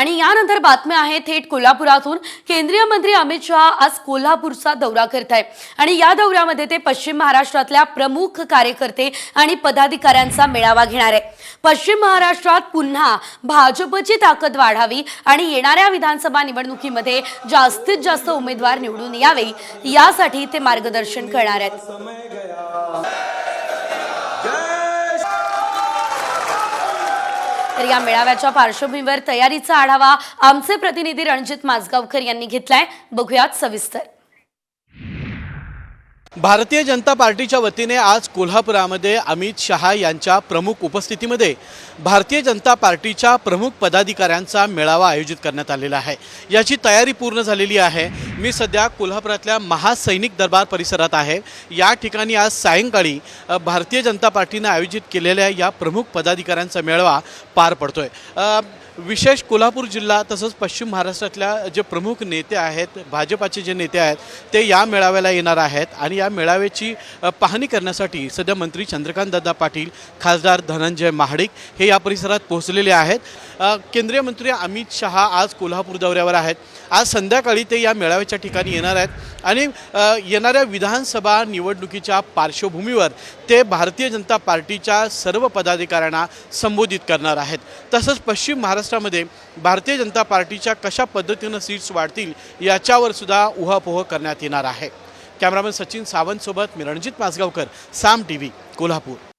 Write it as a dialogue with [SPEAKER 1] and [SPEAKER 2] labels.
[SPEAKER 1] आणि यानंतर बातम्या आहे थेट कोल्हापुरातून. केंद्रीय मंत्री अमित शहा आज कोल्हापूरचा दौरा करत आहे आणि या दौऱ्यामध्ये ते पश्चिम महाराष्ट्रातल्या प्रमुख कार्यकर्ते आणि पदाधिकाऱ्यांचा मेळावा घेणार आहे पश्चिम महाराष्ट्रात पुन्हा भाजपची ताकद वाढावी आणि येणाऱ्या विधानसभा निवडणुकीमध्ये जास्तीत जास्त उमेदवार निवडून यावे यासाठी ते मार्गदर्शन करणार आहेत. तर या मेळाव्याच्या पार्श्वभूमीवर तयारीचा आढावा आमचे प्रतिनिधी रणजित माजगावकर यांनी घेतलाय. बघूयात सविस्तर.
[SPEAKER 2] भारतीय जनता पार्टीच्या वतीने आज कोल्हापुरामध्ये अमित शहा यांच्या प्रमुख उपस्थितीमध्ये भारतीय जनता पार्टीच्या प्रमुख पदाधिकाऱ्यांचा मेळावा आयोजित करण्यात आलेला आहे. याची तयारी पूर्ण झालेली आहे. मी सध्या कोल्हापुरातल्या महासैनिक दरबार परिसरात आहे. या ठिकाणी आज सायंकाळी भारतीय जनता पार्टीनं आयोजित केलेल्या या प्रमुख पदाधिकाऱ्यांचा मेळावा पार पडतोय. विशेष कोल्हापूर जिल्हा तसंच पश्चिम महाराष्ट्रातल्या जे प्रमुख नेते आहेत भाजपाचे जे नेते आहेत ते या मेळाव्याला येणार आहेत आणि या मेळाव्याची पाहणी करण्यासाठी सध्या मंत्री चंद्रकांत पाटील खासदार धनंजय महाडिक हे या परिसरात पोहोचलेले आहेत. केंद्रीय मंत्री अमित शहा आज कोल्हापूर दौऱ्यावर आहेत. आज संध्याकाळी ते या मेळाव्याच्या ठिकाणी येणार आहेत. आणि येणाऱ्या विधानसभा निवडणुकीच्या पार्श्वभूमीवर ते भारतीय जनता पार्टीच्या सर्व पदाधिकाऱ्यांना संबोधित करणार आहेत. तसंच पश्चिम महाराष्ट्रामध्ये भारतीय जनता पार्टीच्या कशा पद्धतीनं सीट्स वाढतील याच्यावर सुद्धा उहापोह करण्यात येणार आहे. कॅमेरामॅन सचिन सावंतसोबत मी रणजित माजगावकर साम टी व्ही कोल्हापूर.